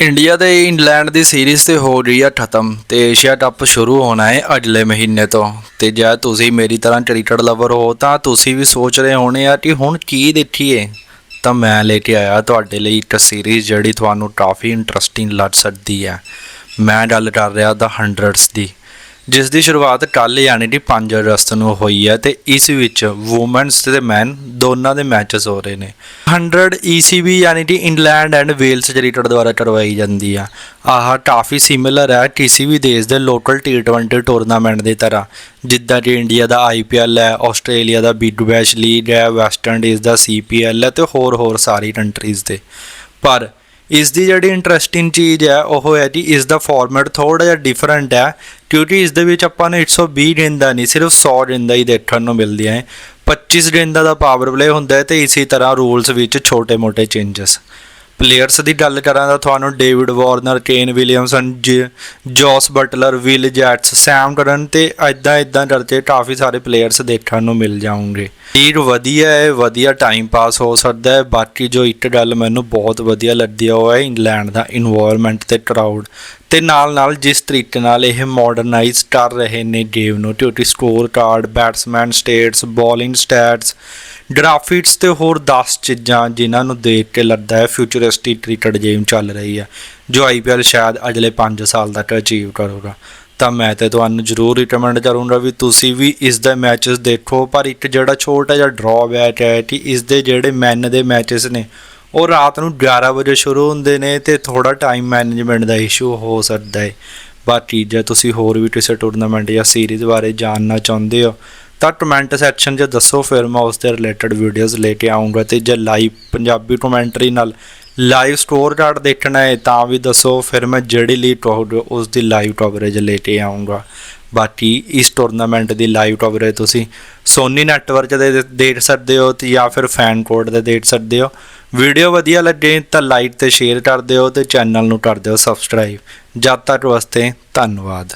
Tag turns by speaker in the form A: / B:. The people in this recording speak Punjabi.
A: ਇੰਡੀਆ ਤੇ ਇੰਗਲੈਂਡ ਦੀ ਸੀਰੀਜ਼ ਤੇ ਹੋ ਰਹੀ ਆ ਖਤਮ ਤੇ ਏਸ਼ੀਆ ਕੱਪ ਸ਼ੁਰੂ ਹੋਣਾ ਹੈ ਅਗਲੇ ਮਹੀਨੇ ਤੋਂ। ਤੇ ਜੇ ਤੁਸੀਂ ਮੇਰੀ ਤਰ੍ਹਾਂ ਕ੍ਰਿਕਟ ਲਵਰ ਹੋ, ਤਾਂ ਤੁਸੀਂ ਵੀ ਸੋਚ ਰਹੇ ਹੋਣੇ ਆ ਕਿ ਹੁਣ ਕੀ ਦੇਖੀਏ। ਤਾਂ ਮੈਂ ਲੈ ਕੇ ਆਇਆ ਤੁਹਾਡੇ ਲਈ ਇੱਕ ਸੀਰੀਜ਼ ਜਿਹੜੀ ਤੁਹਾਨੂੰ ਕਾਫੀ ਇੰਟਰਸਟਿੰਗ ਲੱਗ ਸਕਦੀ ਹੈ। ਮੈਂ ਗੱਲ ਕਰ ਰਿਹਾ ਦਾ 100s ਦੀ। ਜਿਸ ਦੀ ਸ਼ੁਰੂਆਤ ਕੱਲ ਯਾਨੀ ਕਿ 5 ਅਗਸਤ ਨੂੰ ਹੋਈ ਹੈ ਤੇ ਇਸ ਵਿੱਚ ਔਮਨਸ ਤੇ ਮੈਨ ਦੋਨਾਂ ਦੇ ਮੈਚਸ ਹੋ ਰਹੇ ਨੇ। 100 ECB ਯਾਨੀ ਕਿ ਇੰਗਲੈਂਡ ਐਂਡ ਵੇਲਸ ਕ੍ਰਿਕਟ ਦੁਆਰਾ ਕਰਵਾਈ ਜਾਂਦੀ ਆ। ਆਹ ਕਾਫੀ ਸਿਮਿਲਰ ਹੈ ਕਿਸੇ ਵੀ ਦੇਸ਼ ਦੇ ਲੋਕਲ T20 ਟੂਰਨਾਮੈਂਟ ਦੀ ਤਰ੍ਹਾਂ, ਜਿੱਦਾਂ ਕਿ ਇੰਡੀਆ ਦਾ IPL ਹੈ ਆਸਟ੍ਰੇਲੀਆ ਦਾ ਬਿਗ ਬੈਸ਼ ਲੀਗ ਹੈ ਵੈਸਟ ਇੰਡੀਜ਼ ਦਾ CPL ਹੈ ਤੇ ਹੋਰ ਹੋਰ ਸਾਰੀ ਕੰਟਰੀਜ਼ ਦੇ ਪਰ ਇਸ ਦੀ ਜਿਹੜੀ ਇੰਟਰਸਟਿੰਗ ਚੀਜ਼ ਹੈ, ਉਹ ਹੈ ਜੀ ਇਸ ਦਾ ਫਾਰਮੈਟ ਥੋੜਾ ਜਿਹਾ ਡਿਫਰੈਂਟ ਹੈ, ਕਿਉਂਕਿ ਇਸ ਦੇ ਵਿੱਚ ਆਪਾਂ ਨੂੰ 120 ਗੇਂਦਾਂ ਨਹੀਂ, ਸਿਰਫ 100 ਗੇਂਦਾਂ ਹੀ ਦੇਖਣ ਨੂੰ ਮਿਲਦੀਆਂ ਹੈ। 25 ਗੇਂਦਾਂ ਦਾ ਪਾਵਰ ਪਲੇ ਹੁੰਦਾ ਹੈ ਤੇ ਇਸੇ ਤਰ੍ਹਾਂ ਰੂਲਸ ਵਿੱਚ ਛੋਟੇ-ਮੋਟੇ ਚੇਂਜਸ ਪਲੇਅਰਸ ਦੀ ਗੱਲ ਕਰਾਂ ਤਾਂ ਤੁਹਾਨੂੰ ਡੇਵਿਡ ਵਾਰਨਰ ਕੇਨ ਵਿਲੀਅਮਸਨ ਜ- Jos Buttler Will Jacks Sam Curran ਤੇ ਐਦਾਂ ਐਦਾਂ ਕਰਕੇ ਕਾਫੀ ਸਾਰੇ ਪਲੇਅਰਸ ਦੇਖਣ ਨੂੰ ਮਿਲ ਜਾਣਗੇ। ਲੀਗ ਵਧੀਆ ਹੈ, ਵਧੀਆ ਟਾਈਮ ਪਾਸ ਹੋ ਸਕਦਾ ਹੈ। ਬਾਕੀ ਜੋ ਇੱਕ ਗੱਲ ਮੈਨੂੰ ਬਹੁਤ ਵਧੀਆ ਲੱਗਦੀ ਹੈ, ਉਹ ਹੈ ਇੰਗਲੈਂਡ ਦਾ ਇਨਵਾਇਰਨਮੈਂਟ ਤੇ ਕਰਾਊਡ ਤੇ ਨਾਲ ਨਾਲ ਜਿਸ ਤਰੀਕੇ ਨਾਲ ਇਹ ਮਾਡਰਨਾਈਜ਼ ਕਰ ਰਹੇ ਨੇ ਗੇਮ ਨੂੰ, ਕਿਉਂਕਿ score card batsman stats bowling stats graphics ਤੇ ਹੋਰ 10 ਚੀਜ਼ਾਂ ਜਿਨ੍ਹਾਂ ਨੂੰ ਦੇਖ ਕੇ ਲੱਗਦਾ ਹੈ ਫਿਊਚਰਿਸਟਿਕ ਕ੍ਰਿਕਟ ਗੇਮ ਚੱਲ ਰਹੀ ਹੈ, ਜੋ ਆਈਪੀਐਲ ਸ਼ਾਇਦ ਅਗਲੇ 5 ਸਾਲ ਤੱਕ ਅਚੀਵ ਕਰੂਗਾ। ਤਾਂ ਮੈਂ ਤੇ ਤੁਹਾਨੂੰ ਜ਼ਰੂਰ ਰਿਕਮੈਂਡ ਕਰੂੰਗਾ ਵੀ ਤੁਸੀਂ ਵੀ ਇਸ ਦੇ ਮੈਚਸ ਦੇਖੋ। ਪਰ ਇੱਕ ਜਿਹੜਾ ਛੋਟਾ ਜਿਹਾ ਡਰਾਬੈਕ ਹੈ ਕਿ ਇਸ ਦੇ ਜਿਹੜੇ ਮੈਨ ਦੇ ਮੈਚਸ ਨੇ, ਉਹ ਰਾਤ ਨੂੰ 11 ਵਜੇ ਸ਼ੁਰੂ ਹੁੰਦੇ ਨੇ ਤੇ ਥੋੜਾ ਟਾਈਮ ਮੈਨੇਜਮੈਂਟ ਦਾ ਇਸ਼ੂ ਹੋ ਸਕਦਾ ਹੈ। ਬਾਕੀ ਜੇ ਤੁਸੀਂ ਹੋਰ ਵੀ ਕਿਸੇ ਟੂਰਨਾਮੈਂਟ ਜਾਂ ਸੀਰੀਜ਼ ਬਾਰੇ ਜਾਣਨਾ ਚਾਹੁੰਦੇ ਹੋ ਤਾਂ ਕਮੈਂਟ ਸੈਕਸ਼ਨ 'ਚ ਦੱਸੋ ਫਿਰ ਮੈਂ ਉਸ ਦੇ ਰਿਲੇਟਡ ਵੀਡੀਓਜ਼ ਲੈ ਕੇ ਆਉਂਗਾ ਤੇ ਜੇ ਲਾਈਵ ਪੰਜਾਬੀ ਕਮੈਂਟਰੀ ਨਾਲ ਲਾਈਵ ਸਟੋਰ ਕਾਰਡ ਦੇਖਣਾ ਹੈ ਤਾਂ ਵੀ ਦੱਸੋ, ਫਿਰ ਮੈਂ ਜਿਹੜੀ ਲੀਗ ਕਹੋਗੇ ਉਸ ਦੀ ਲਾਈਵ ਕਵਰੇਜ ਲੈ ਕੇ ਆਉਂਗਾ ਬਾਕੀ ਇਸ ਟੂਰਨਾਮੈਂਟ ਦੀ ਲਾਈਵ ਕਵਰੇਜ ਤੁਸੀਂ ਸੋਨੀ ਨੈਟਵਰਕ ਦੇ ਦੇ- ਦੇਖ ਸਕਦੇ ਹੋ ਤੇ ਜਾਂ ਫਿਰ ਫੈਨ ਕੋਡ ਦੇ ਦੇਖ ਸਕਦੇ ਹੋ। ਵੀਡੀਓ ਵਧੀਆ ਲੱਗੇ ਤਾਂ ਲਾਈਕ ਤੇ ਸ਼ੇਅਰ ਕਰ ਦਿਓ ਤੇ ਚੈਨਲ ਨੂੰ ਕਰ ਦਿਓ ਸਬਸਕ੍ਰਾਈਬ ਜਦ ਤੱਕ ਵਾਸਤੇ ਧੰਨਵਾਦ।